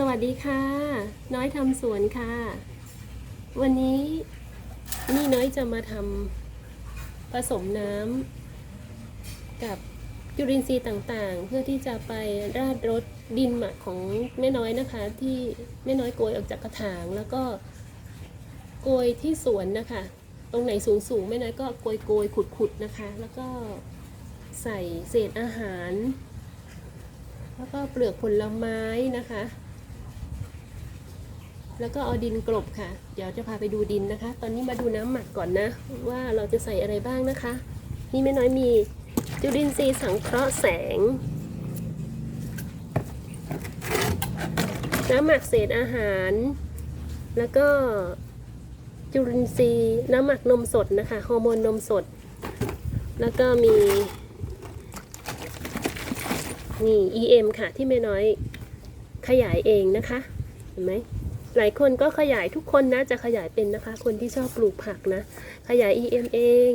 สวัสดีค่ะ น้อยทำสวนค่ะ วันนี้นี่น้อยจะมาทำผสมน้ำกับจุลินทรีย์ต่างๆ เพื่อที่จะไปราดรดดินหมักของแม่น้อยนะคะ ที่แม่น้อยโกยออกจากกระถาง แล้วก็โกยที่สวนนะคะ ตรงไหนสูงๆแม่น้อยก็โกยโกยขุดๆนะคะ แล้วก็ใส่เศษอาหาร แล้วก็เปลือกผลไม้นะคะ แล้วก็เอาดินกลบค่ะ เดี๋ยวจะพาไปดูดินนะคะ ตอนนี้มาดูน้ำหมักก่อนนะ ว่าเราจะใส่อะไรบ้างนะคะ นี่แม่น้อยมีจุลินทรีย์สังเคราะห์แสง น้ำหมักเศษอาหาร แล้วก็จุลินทรีย์น้ำหมักนมสดนะคะฮอร์โมนนมสด แล้วก็มีนี่ EM ค่ะที่แม่น้อยขยายเองนะคะ เห็นไหม หลายคนก็ขยายทุกคนนะจะขยายเป็นนะคะ คนที่ชอบปลูกผักนะ ขยาย EM เอง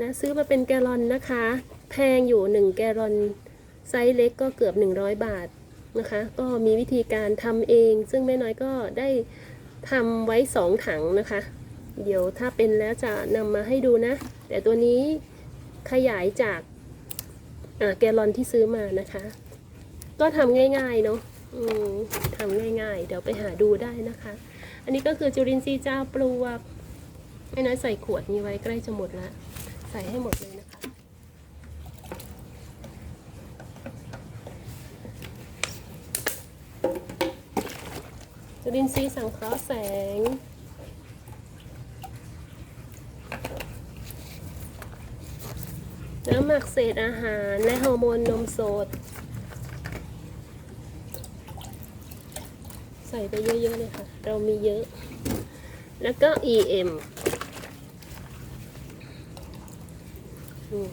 นะซื้อมาเป็นแกลลอนนะคะ แพงอยู่ 1 แกลลอนไซส์เล็กก็เกือบ 100 บาทนะคะ ก็มีวิธีการทำเอง ซึ่งแม่น้อยก็ได้ทำไว้ 2 ถังนะคะ เดี๋ยวถ้าเป็นแล้วจะนำมาให้ดูนะ แต่ตัวนี้ขยายจากแกลลอนที่ซื้อมานะคะ ก็ทำง่ายๆเนาะ ทำง่ายๆ เดี๋ยวไปหาดูได้นะคะ อันนี้ก็คือจุลินทรีย์เจ้าปลวกไม่น้อยใส่ขวดนี้ไว้ใกล้จะหมดแล้วใส่ให้หมดเลยนะคะ จุลินทรีย์สังเคราะห์แสงน้ำหมักเศษอาหารและฮอร์โมนนมสด ส่ไปเยอะๆเลยค่ะ เรามีเยอะ แล้วก็ EM อืม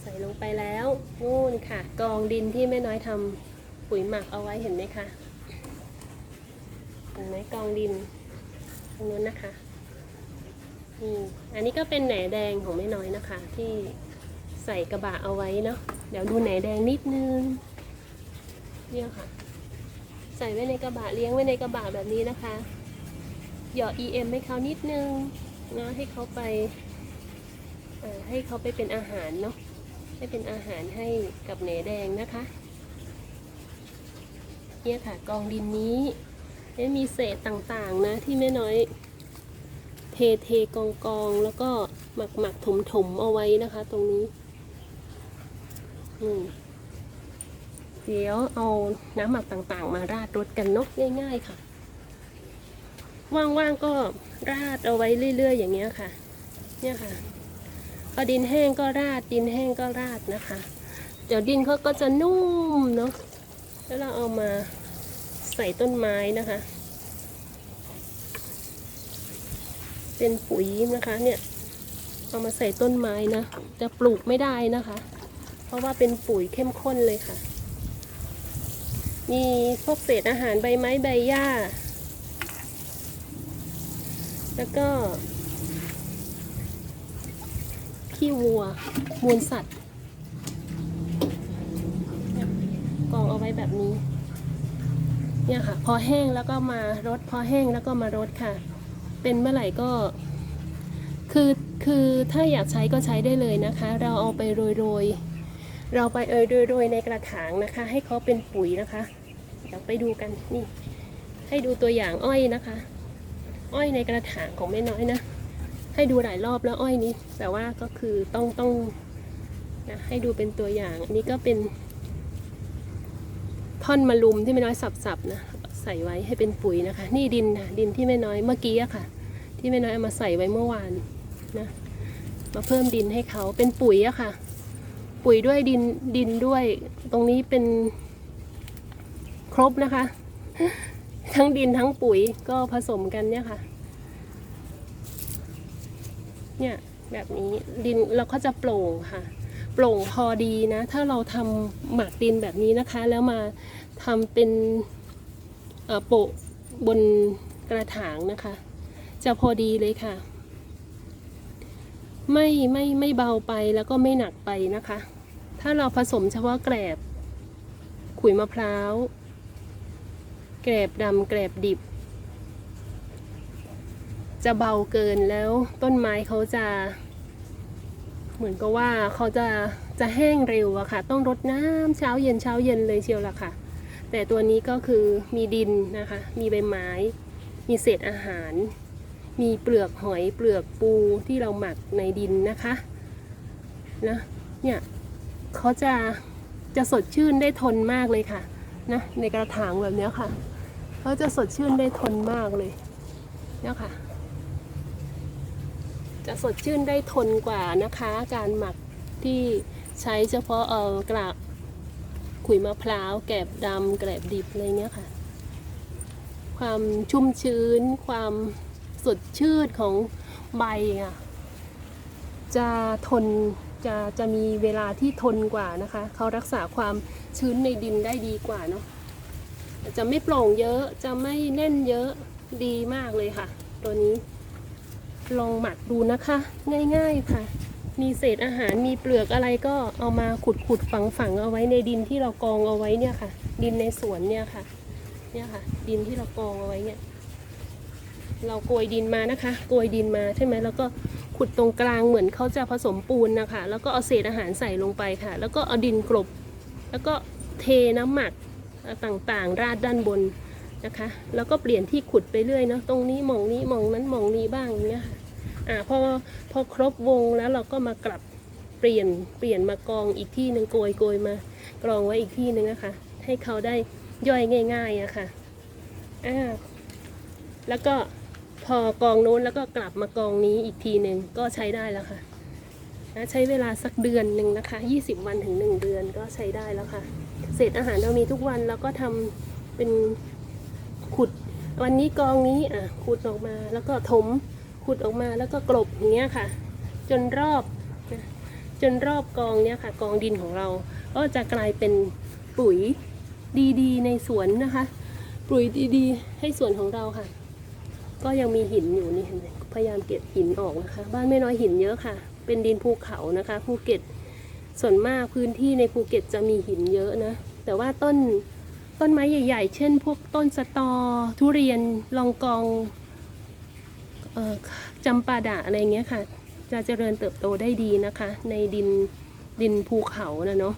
ใส่ลงไปแล้วนู่นค่ะ กองดินที่แม่น้อยทำปุ๋ยหมักเอาไว้เห็นไหมคะเห็นไหมกองดินตรงนู้นนะคะนี่อันนี้ก็เป็นแหนแดงของแม่น้อยนะคะที่ ใส่กระบะเอาไว้เนาะเดี๋ยวดูแหนแดงนิดนึงเนี่ยค่ะ ใส่ไว้ในกระบะเลี้ยงไว้ในกระบะแบบนี้นะคะ หยอด EM ให้เขานิดนึงนะให้เขาไปอ่อให้เขาไปเป็นอาหารเนาะให้เป็นอาหารให้กับแหนแดงนะคะ เนี่ยค่ะกองดินนี้ไม่มีเศษต่างๆนะที่แม่น้อย เทเทกองกองแล้วก็หมักหมักถมถมเอาไว้นะคะ ตรงนี้ เดี๋ยวเอาน้ำหมักต่างๆ มาราดรดกันเนาะง่าย ๆ ค่ะ ว่างๆก็ราดเอาไว้เรื่อย ๆ อย่างเงี้ยค่ะ เนี่ยค่ะพอดินแห้งก็ราดดินแห้งก็ราดนะคะ เดี๋ยวดินเขาก็จะนุ่มเนาะแล้วเราเอามาใส่ต้นไม้นะคะ เป็นปุ๋ยนะคะเนี่ยเอามาใส่ต้นไม้นะจะปลูกไม่ได้นะคะ ราะว่าเป็นปุ๋ยเข้มข้นเลยค่ะ มีพวกเศษอาหารใบไม้ใบหญ้า แล้วก็ขี้วัว มูลสัตว์เนี่ยกองเอาไว้แบบนี้ เนี่ยค่ะ พอแห้งแล้วก็มารด พอแห้งแล้วก็มารดค่ะ เป็นเมื่อไหร่ก็ คือ คือถ้าอยากใช้ก็ใช้ได้เลยนะคะ เราเอาไปโรยโรยๆ เราไปเอยโรยโรยในกระถางนะคะ ให้เขาเป็นปุ๋ยนะคะ เดี๋ยวไปดูกันนี่ ให้ดูตัวอย่างอ้อยนะคะ อ้อยในกระถางของแม่น้อยนะ ให้ดูหลายรอบแล้วอ้อยนี้ แต่ว่าก็คือต้องต้องนะให้ดูเป็นตัวอย่าง อันนี้ก็เป็น ท่อนมะลุมที่แม่น้อยสับๆนะใส่ไว้ให้เป็นปุ๋ยนะคะ นี่ดินค่ะดินที่แม่น้อยเมื่อกี้อะค่ะ ที่แม่น้อยเอามาใส่ไว้เมื่อวานนะมาเพิ่มดินให้เขาเป็นปุ๋ยอะค่ะ ปุ๋ยด้วยดินดินด้วย ตรงนี้เป็นครบนะคะ ทั้งดินทั้งปุ๋ยก็ผสมกันเนี่ยค่ะ เนี่ยแบบนี้ดินเราก็จะโปร่งค่ะ โปร่งพอดีนะ ถ้าเราทำหมักดินแบบนี้นะคะ แล้วมาทำเป็นโปะบนกระถางนะคะ จะพอดีเลยค่ะ ไม่ไม่ไม่เบาไปแล้วก็ไม่หนักไปนะคะ ถ้าเราผสมเฉพาะแกลบ ขุยมะพร้าว แกลบดำแกลบดิบ จะเบาเกินแล้วต้นไม้เขาจะ เหมือนกับว่าเขาจะจะแห้งเร็วอะค่ะ ต้องรดน้ำเช้าเย็นเช้าเย็นเลยเชียวล่ะค่ะ แต่ตัวนี้ก็คือมีดินนะคะ มีใบไม้ มีเศษอาหาร มีเปลือกหอยเปลือกปูที่เราหมักในดินนะคะนะเนี่ย เขาจะจะสดชื่นได้ทนมากเลยค่ะนะในกระถางแบบนี้ค่ะเขาจะสดชื่นได้ทนมากเลยเนี่ยค่ะ จะสดชื่นได้ทนกว่านะคะ การหมักที่ใช้เฉพาะเออกระขุยมะพร้าวแกบดำแกลบดิบอะไรเงี้ยค่ะ ความชุ่มชื้น ความสดชื่นของใบอะจะทน จะจะมีเวลาที่ทนกว่านะคะเขารักษาความชื้นในดินได้ดีกว่าเนาะจะไม่โปร่งเยอะจะไม่แน่นเยอะดีมากเลยค่ะ ตัวนี้ ลองหมักดูนะคะ ง่ายๆค่ะ มีเศษอาหารมีเปลือกอะไรก็เอามาขุดขุดฝังฝังเอาไว้ในดินที่เรากองเอาไว้เนี่ยค่ะ ดินในสวนเนี่ยค่ะ เนี่ยค่ะ ดินที่เรากองเอาไว้เนี่ย เราโกยดินมานะคะ โกยดินมาใช่ไหมแล้วก็ ขุดตรงกลางเหมือนเขาจะผสมปูนนะคะ แล้วก็เอาเศษอาหารใส่ลงไปค่ะ แล้วก็เอาดินกลบ แล้วก็เทน้ำหมักต่างๆ ราดด้านบนนะคะ แล้วก็เปลี่ยนที่ขุดไปเรื่อยเนาะ ตรงนี้มองนี้มองนั้นมองนี้บ้างอย่างเงี้ยค่ะอ่าพอพอครบวงแล้วเราก็มากลับเปลี่ยนเปลี่ยนมากองอีกที่หนึ่งโกยโกยมากรองไว้อีกที่หนึ่งนะคะ ให้เขาได้ย่อยง่ายๆอะค่ะอ่าแล้วก็ พอกองโน้นแล้วก็กลับมากองนี้อีกทีหนึ่งก็ใช้ได้แล้วค่ะนะใช้เวลาสักเดือนหนึ่งนะคะ 20 วันถึง 1 เดือนก็ใช้ได้แล้วค่ะ เศษอาหารเรามีทุกวันแล้วก็ทำเป็นขุด วันนี้กองนี้อะขุดออกมาแล้วก็ถมขุดออกมาแล้วก็กลบอย่างเงี้ยค่ะ จนรอบจนรอบกองเนี้ยค่ะ กองดินของเรา ก็จะกลายเป็นปุ๋ยดีๆ ในสวนนะคะ ปุ๋ยดีๆ ให้สวนของเราค่ะ ก็ยังมีหินอยู่นี่เห็นไหมพยายามเก็บหินออกนะคะ บ้านไม่น้อยหินเยอะค่ะ เป็นดินภูเขานะคะภูเก็ตส่วนมากพื้นที่ในภูเก็ตจะมีหินเยอะนะ แต่ว่าต้นต้นไม้ใหญ่ ๆ เช่น พวกต้นสตอ ทุเรียนลองกองออจำปาดะอะไรเงี้ยค่ะ จะเจริญเติบโตได้ดีนะคะ ในดินดินภูเขานะเนาะ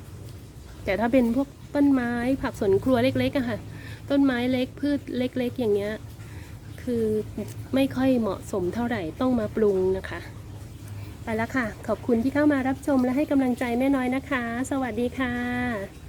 แต่ถ้าเป็นพวกต้นไม้ผักสวนครัวเล็กๆอะค่ะ ต้นไม้เล็กพืชเล็ก ๆ อย่างเงี้ย คือไม่ค่อยเหมาะสมเท่าไหร่ต้องมาปรุงนะคะ ไปแล้วค่ะ ขอบคุณที่เข้ามารับชมและให้กำลังใจแม่น้อยนะคะ สวัสดีค่ะ